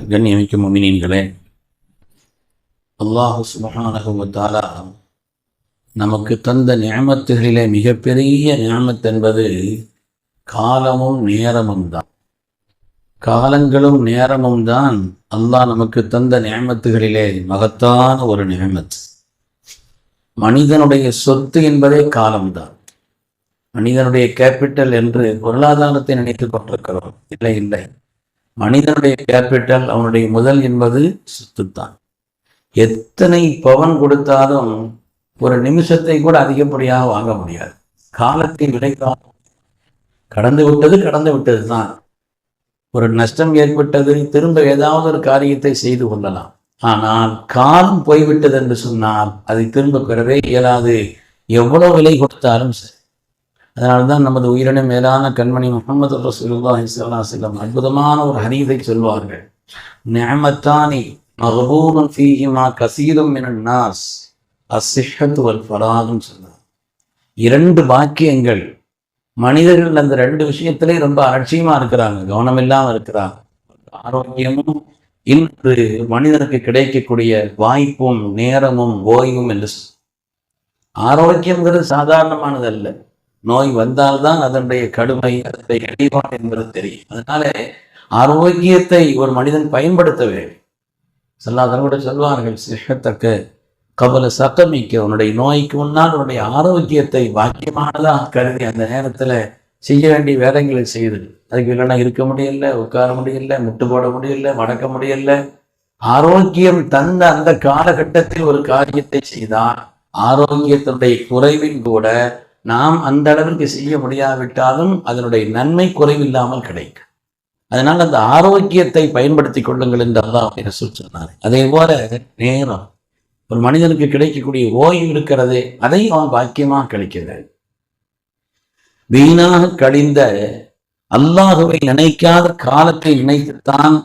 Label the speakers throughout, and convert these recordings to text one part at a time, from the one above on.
Speaker 1: கண்ணியமிக்கும் முமினீன்களே அல்லாஹு சுபஹானகுவத்தாலா நமக்கு தந்த நியமத்துகளிலே மிகப்பெரிய நியமத் என்பது காலமும் நேரமும் தான். காலங்களும் நேரமும் தான் அல்லாஹ் நமக்கு தந்த நியமத்துகளிலே மகத்தான ஒரு நியமத். மனிதனுடைய சொத்து என்பதே காலம்தான் மனிதனுடைய கேபிட்டல் என்று பொருளாதாரத்தை நினைத்துக் கொண்டிருக்கிறோம். இல்லை இல்லை. மனிதனுடைய கேபிட்டல் அவனுடைய முதல் என்பது சொத்துத்தான். எத்தனை பவன் கொடுத்தாலும் ஒரு நிமிஷத்தை கூட அதிகப்படியாக வாங்க முடியாது. காலத்தை விடைக்காலம். கடந்து விட்டது கடந்து விட்டது தான் ஒரு நஷ்டம் ஏற்பட்டது திரும்ப ஏதாவது ஒரு காரியத்தை செய்து கொள்ளலாம். ஆனால் காலம் போய்விட்டது என்று சொன்னால் அதை திரும்ப பெறவே இயலாது. எவ்வளவு விலை கொடுத்தாலும் சரி. அதனால்தான் நமது உயிரின மேலான கண்மணி முகமது ரசூலுல்லாஹி ஸல்லல்லாஹு செல்லம் அற்புதமான ஒரு ஹரீதை சொல்வார்கள். நியமத்தானி மகபூபன் ஃபீஹிமா கசீரும் என நாஸ் அஸ்ஸிஹத்து வல் ஃபராகும் சொன்னார். இரண்டு பாக்கியங்கள் மனிதர்கள் அந்த ரெண்டு விஷயத்திலே ரொம்ப அலட்சியமாக இருக்கிறாங்க கவனம் இல்லாமல் இருக்கிறாங்க. ஆரோக்கியமும் இன்று மனிதனுக்கு கிடைக்கக்கூடிய வாய்ப்பும் நேரமும் ஓய்வும் என்று ஆரோக்கியங்கிறது சாதாரணமானது அல்ல நோய் வந்தால்தான் அதனுடைய கடுமை அதனுடைய இடைவான் என்பது தெரியும். அதனால ஆரோக்கியத்தை ஒரு மனிதன் பயன்படுத்த வேண்டும். சொல்லாதன் கூட சொல்வார்கள் சிஹத்தக்க கவல சத்தமிக்க உன்னுடைய நோய்க்கு முன்னால் உன்னுடைய ஆரோக்கியத்தை பாக்கியமானதாக கருதி அந்த நேரத்துல செய்ய வேண்டிய வேலைகளை செய்யுது அதுக்கு இல்லைன்னா இருக்க முடியல உட்கார முடியல முட்டு போட முடியல மடக்க முடியல. ஆரோக்கியம் தந்த அந்த காலகட்டத்தில் ஒரு காரியத்தை செய்தால் ஆரோக்கியத்தினுடைய குறைவின் கூட நாம் அந்த அளவிற்கு செய்ய முடியாவிட்டாலும் அதனுடைய நன்மை குறைவில்லாமல் கிடைக்கும். அதனால் அந்த ஆரோக்கியத்தை பயன்படுத்தி கொள்ளுங்கள் என்று அல்லாஹ் ரசூல் சொன்னார். அதே போல நேரம். ஒரு மனிதனுக்கு கிடைக்கக்கூடிய ஓய்வு இருக்கிறதே அதை அவன் பாக்கியமாக கிடைக்கிறது வீணாக கழிந்த அல்லாஹுவை நினைக்காத காலத்தை நினைத்துத்தான்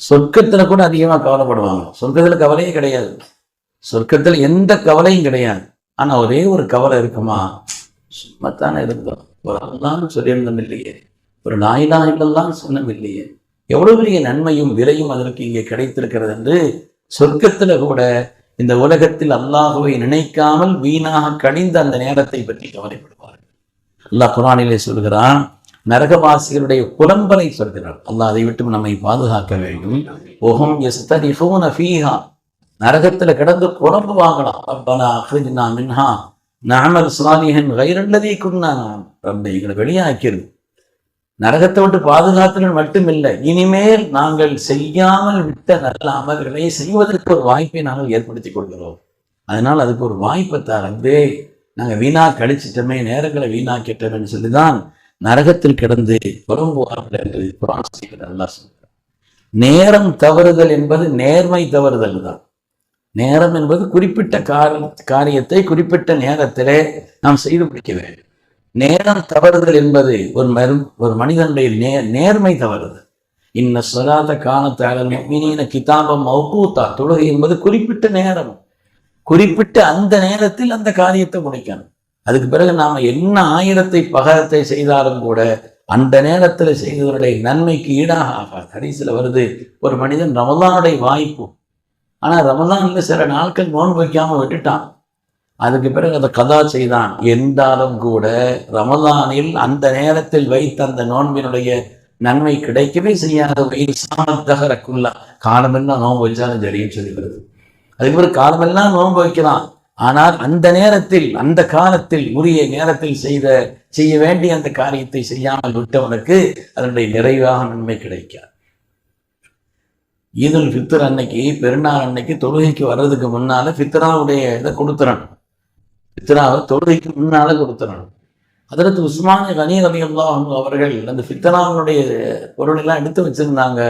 Speaker 1: சொர்க்கத்துல கூட அதிகமா கவலைப்படுவாங்க. சொர்க்கத்துல கவலையே கிடையாது. சொர்க்கத்துல எந்த கவலையும் கிடையாது. ஆனா ஒரே ஒரு கவலை இருக்குமா? சும்மாத்தானே இருந்தோம் ஒரு அல்லான்னு சொல்லியிருந்தோம் இல்லையே ஒரு நாயிலா இல்லெல்லாம் சொன்னோம் இல்லையே எவ்வளவு பெரிய நன்மையும் விலையும் அதற்கு இங்கே கிடைத்திருக்கிறது என்று சொர்க்கத்துல கூட இந்த உலகத்தில் அல்லாஹுவை நினைக்காமல் வீணாக கணிந்த அந்த நேரத்தை பற்றி கவலைப்படுவார்கள். அல்லாஹ் குரானிலே சொல்கிறான் நரகவாசிகளுடைய புலம்பலை சொல்கிறார் அல்லாஹ் அதை விட்டு நம்மை பாதுகாக்க வேண்டும். ஒஹும் எஸ்தரிஃபூன ஃபீஹா. நரகத்துல கிடந்து புலம்பு வாங்கலாம் மின்ஹா. நஅமல் சுவாமிகன் வைரல்லதை குன்னா. ரப்பை எங்களை வெளியாக்கிறது நரகத்தை விட்டு பாதுகாத்தல் மட்டுமில்லை. இனிமேல் நாங்கள் செய்யாமல் விட்ட நல்ல அமல்களை செய்வதற்கு ஒரு வாய்ப்பை நாங்கள் ஏற்படுத்தி கொள்கிறோம். அதனால் அதுக்கு ஒரு வாய்ப்பை தரந்து நாங்கள் வீணா கழிச்சிட்டோமே நேரங்களை வீணாக்கிட்டோம்னு சொல்லி தான் நரகத்தில் கிடந்து புறம்புவார்கள் என்று குரான் செய்கிறது சொல்கிறார். நேரம் தவறுதல் என்பது நேர்மை தவறுதல் தான். நேரம் என்பது குறிப்பிட்ட கார காரியத்தை குறிப்பிட்ட நேரத்திலே நாம் செய்து முடிக்க வேண்டும். நேரம் தவறுதல் என்பது ஒரு மரு ஒரு மனிதனுடைய நே நேர்மை தவறுதல் இன்ன சொல்லாத காலத்தாளர் மீனின கிதாபம் மௌகூத்தா. தொழுகை என்பது குறிப்பிட்ட நேரம். குறிப்பிட்ட அந்த நேரத்தில் அந்த காரியத்தை முடிக்கணும். அதுக்கு பிறகு நாம் என்ன ஆயிரத்தை பகரத்தை செய்தாலும் கூட அந்த நேரத்தில் செய்தவருடைய நன்மைக்கு ஈடாக ஆகாது. கடைசியில் வருது ஒரு மனிதன் ரமதானுடைய வாய்ப்பு ஆனால் ரமலான்ல சில நாட்கள் நோன்பு வைக்காமல் விட்டுட்டான். அதுக்கு பிறகு அதை கதா செய்தான். என்றாலும் கூட ரமலானில் அந்த நேரத்தில் வைத்த அந்த நோன்பினுடைய நன்மை கிடைக்கவே செய்யாத வெயில் சாமத்தகரக்குள்ளா காலமெல்லாம் நோன்பு வச்சாலும் சரின்னு சொல்லி வருது அதுக்கு பிறகு காலமெல்லாம் நோன்பு வைக்கலாம் ஆனால் அந்த நேரத்தில் அந்த காலத்தில் உரிய நேரத்தில் செய்த செய்ய வேண்டிய அந்த காரியத்தை செய்யாமல் விட்டவனுக்கு அதனுடைய நிறைவாக நன்மை கிடைக்காது. ஈதுல் ஃபித்தர் அன்னைக்கு பெருநாள் அன்னைக்கு தொழுகைக்கு வர்றதுக்கு முன்னால் ஃபித்ராவுடைய இதை கொடுத்துறணும். ஃபித்ராவை தொழுகைக்கு முன்னால் கொடுத்துறணும். அதற்கு உஸ்மானி கனி ரலியல்லாஹு அவர்கள் அந்த ஃபித்ராவினுடைய பொருள் எல்லாம் எடுத்து வச்சிருந்தாங்க.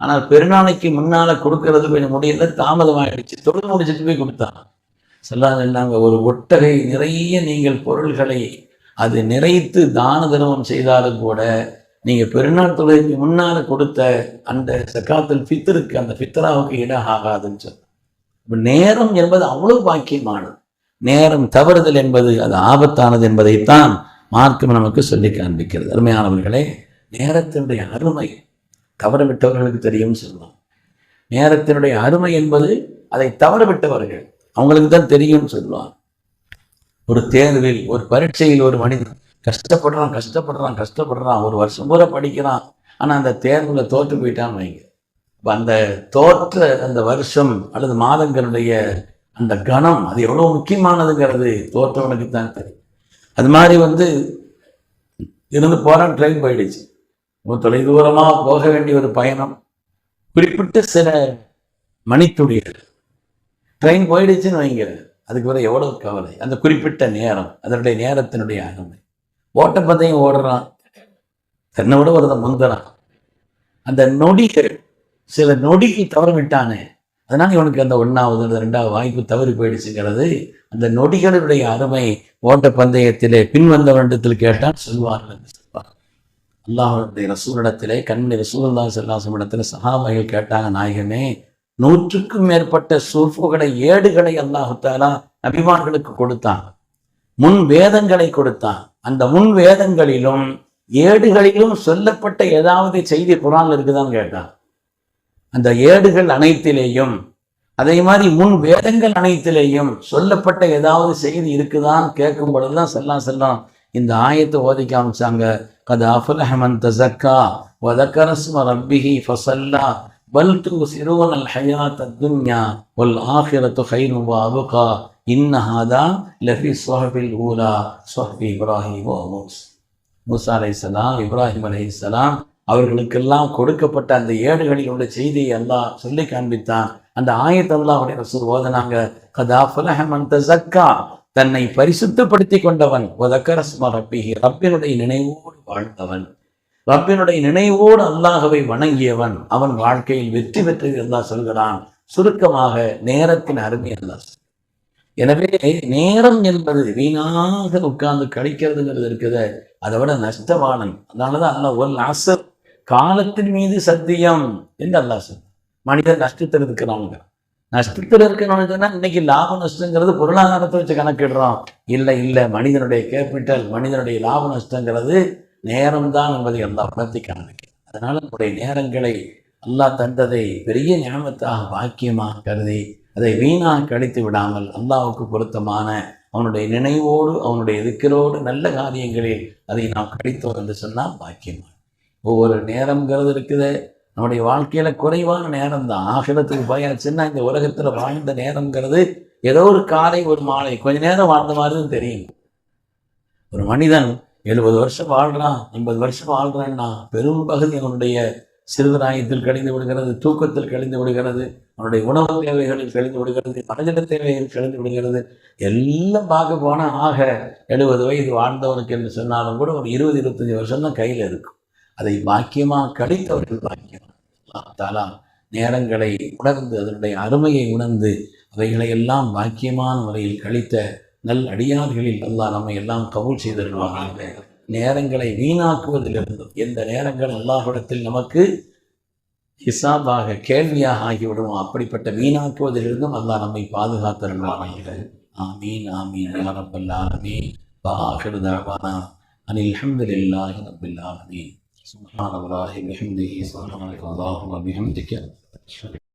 Speaker 1: ஆனால் பெருநாளைக்கு முன்னால் கொடுக்கறது கொஞ்சம் முடியல தாமதமாகிடுச்சு தொழுது முடிச்சுட்டு போய் கொடுத்தாங்க. சொல்லாங்க ஒரு ஒட்டகை நிறைய நீங்கள் பொருள்களை அது நிறைத்து தான தர்மம் செய்தாலும் கூட நீங்க பெருநாள் தொழுகைக்கு முன்னால கொடுத்த அந்த சக்காத்தில் பித்தருக்கு அந்த ஃபித்ராவுக்கு இடம் ஆகாதுன்னு சொன்ன நேரம் என்பது அவ்வளவு பாக்கியமானது. நேரம் தவறுதல் என்பது அது ஆபத்தானது என்பதைத்தான் மார்க்கம் நமக்கு சொல்லி காண்பிக்கிறது. அருமையானவர்களே நேரத்தினுடைய அருமை தவறவிட்டவர்களுக்கு தெரியும்னு சொல்லலாம் நேரத்தினுடைய அருமை என்பது அதை தவறவிட்டவர்கள் அவங்களுக்கு தான் தெரியும்னு சொல்லுவாங்க. ஒரு தேர்வில் ஒரு பரீட்சையில் ஒரு மனிதன் கஷ்டப்படுறான் கஷ்டப்படுறான் கஷ்டப்படுறான். ஒரு வருஷம் பூரா படிக்கிறான். ஆனால் அந்த தேர்வில் தோற்று போயிட்டான்னு வைங்க. இப்போ அந்த தோற்ற அந்த வருஷம் அல்லது மாதங்களுடைய அந்த கணம் அது எவ்வளோ முக்கியமானதுங்கிறது தோற்றவனுக்கு தான் தெரியும். அது மாதிரி வந்து இருந்து போகிறான் ட்ரெயின் போயிடுச்சு. ரொம்ப தொலைதூரமாக போக வேண்டிய ஒரு பயணம். குறிப்பிட்ட சில மணித்துளிகள். ட்ரெயின் போயிடுச்சுன்னு வைங்க. அதுக்கு வர எவ்வளோ கவலை. அந்த குறிப்பிட்ட நேரம் அதனுடைய நேரத்தினுடைய அருமை. ஓட்டப்பந்தயம் ஓடுறான். தன்னை விட ஒருத்தன் அந்த நொடிகள் சில நொடிகள் தவற விட்டானே அதனால் இவனுக்கு அந்த ஒன்றாவது ரெண்டாவது வாய்ப்பு தவறி போயிடுச்சுங்கிறது அந்த நொடிகளுடைய அருமை ஓட்டப்பந்தயத்திலே பின்வந்தவனிடத்தில் கேட்டால் சொல்வார்கள் என்று சொல்வார். அல்லாஹுடைய ரசூலிடத்திலே கண்மணி ரசூல்லா செல்லாசம் இடத்துல சகாபாய்கள் கேட்டாங்க நாயகமே நூற்றுக்கும் மேற்பட்ட சூஃபுகளை ஏடுகளை அல்லாஹுத்தாலா அபிமான்களுக்கு கொடுத்தான். முன் வேதங்களை கொடுத்தான். அந்த முன் வேதங்களிலும் ஏடுகளிலும் சொல்லப்பட்ட ஏதாவது செய்தி குரான் இருக்குதான்னு கேட்டான். அந்த ஏடுகள் அனைத்திலேயும் அதே மாதிரி முன் வேதங்கள் அனைத்திலேயும் சொல்லப்பட்ட ஏதாவது செய்தி இருக்குதான்னு கேட்கும் பொழுதுதான் செல்லாம் செல்லாம் இந்த ஆயத்தை ஓதி காமிச்சாங்க கது அஃபுலஹமன் தசக்கா வதக்கரஸ்ம ரப்பிஹி ஃபசல்லா பல் சிறுவன் அல் ஹயாத் துன்யா ஒல் ஆஹிரத்து ஹைரு அபுகா இன்னஹாதா லஃபி சொஹபில் ஊலா சொஹபி இப்ராஹிம் ஓமோஸ் மூசா அலைஹிஸ்ஸலாம் இப்ராஹிம் அலைஹிஸ்ஸலாம் அவர்களுக்கெல்லாம் கொடுக்கப்பட்ட அந்த ஏடுகளில் உள்ள செய்தியை அல்லாஹ் சொல்லி காண்பித்தான். அந்த ஆயத்தல்லா அல்லாஹுடைய ரசூல் ஓதனாங்க கதா ஃபலஹமன் சக்கா தன்னை பரிசுத்தப்படுத்தி கொண்டவன். ஒதக்கரஸ்ம ரப்பிஹி ரப்பினுடைய நினைவோடு வாழ்ந்தவன். ரப்பினுடைய நினைவோடு அல்லாஹவை வணங்கியவன். அவன் வாழ்க்கையில் வெற்றி பெற்று அல்லாஹ் சொல்கிறான். சுருக்கமாக நேரத்தின் அருமை அல்லாஹ் எனவே நேரம் என்பது வீணாக உட்கார்ந்து கழிக்கிறதுங்கிறது இருக்குது. அதை விட நஷ்டவாளன் அதனாலதான் அல்லாஹ் ஒரு நாசர் காலத்தின் மீது சத்தியம் என்று அல்லா சொல் மனிதன் நஷ்டத்தில் இருக்கிறாங்க நஷ்டத்தில் இருக்கிறவங்க சொன்னால் இன்னைக்கு லாப நஷ்டங்கிறது பொருளாதாரத்தை வச்சு கணக்கிடுறோம். இல்லை இல்லை. மனிதனுடைய கேபிட்டல் மனிதனுடைய லாப நஷ்டங்கிறது நேரம்தான் என்பதை எல்லாம் உணர்த்தி காண்பிக்கிறது அதனால நம்முடைய நேரங்களை அல்லாஹ் தந்ததை பெரிய ஞாபகத்தாக பாக்கியமாக கருதி அதை வீணாக கழித்து விடாமல் அல்லாவுக்கு பொருத்தமான அவனுடைய நினைவோடு அவனுடைய எதிர்க்கிறோடு நல்ல காரியங்களில் அதை நாம் கழித்தோம் என்று சொன்னால் பாக்கியமாக ஒவ்வொரு நேரம்ங்கிறது இருக்குது. நம்முடைய வாழ்க்கையில குறைவான நேரம் தான் ஆகிரத்துக்கு போயாச்சுன்னா இந்த உலகத்துல வாழ்ந்த நேரம்ங்கிறது ஏதோ ஒரு காலை ஒரு மாலை கொஞ்ச நேரம் வாழ்ந்த மாதிரி தான் தெரியும். ஒரு மனிதன் எழுபது வருஷம் வாழ்றான் எண்பது வருஷம் வாழ்றான்னா பெரும் பகுதி அவனுடைய சிறுதாயத்தில் கழிந்து விடுகிறது தூக்கத்தில் கழிந்து விடுகிறது அவனுடைய உணவு தேவைகளில் கழிந்து விடுகிறது மனதிட தேவைகள் கழிந்து விடுகிறது. எல்லாம் பார்க்க போனால் ஆக எழுபது வயது வாழ்ந்தவனுக்கு என்று சொன்னாலும் கூட ஒரு இருபது இருபத்தஞ்சி வருஷம் தான் கையில் இருக்கும். அதை பாக்கியமாக கழித்தவர்கள் பாக்கியமாக தாலா நேரங்களை உணர்ந்து அதனுடைய அருமையை உணர்ந்து அவைகளை எல்லாம் பாக்கியமான முறையில் கழித்த நல் அடியார்களில் அல்லாஹ் நம்மை எல்லாம் கபூல் செய்திருவாங்க நேரங்களை வீணாக்குவதிலிருந்தும் எந்த நேரங்கள் அல்லாஹ்விடத்தில் நமக்கு ஹிசாபாக கேள்வியாக ஆகிவிடும் அப்படிப்பட்ட வீணாக்குவதிலிருந்தும் அல்லாஹ் நம்மை பாதுகாத்திருவாங்க ஆமீன் ஆமீன் யா ரப்பல் ஆலமீன் வாஹிரு தஅவானா அனில் ஹம்துலில்லாஹி ரப்பில் ஆலமீன் سبحان الله بحمده سبحانك اللهم وبحمدك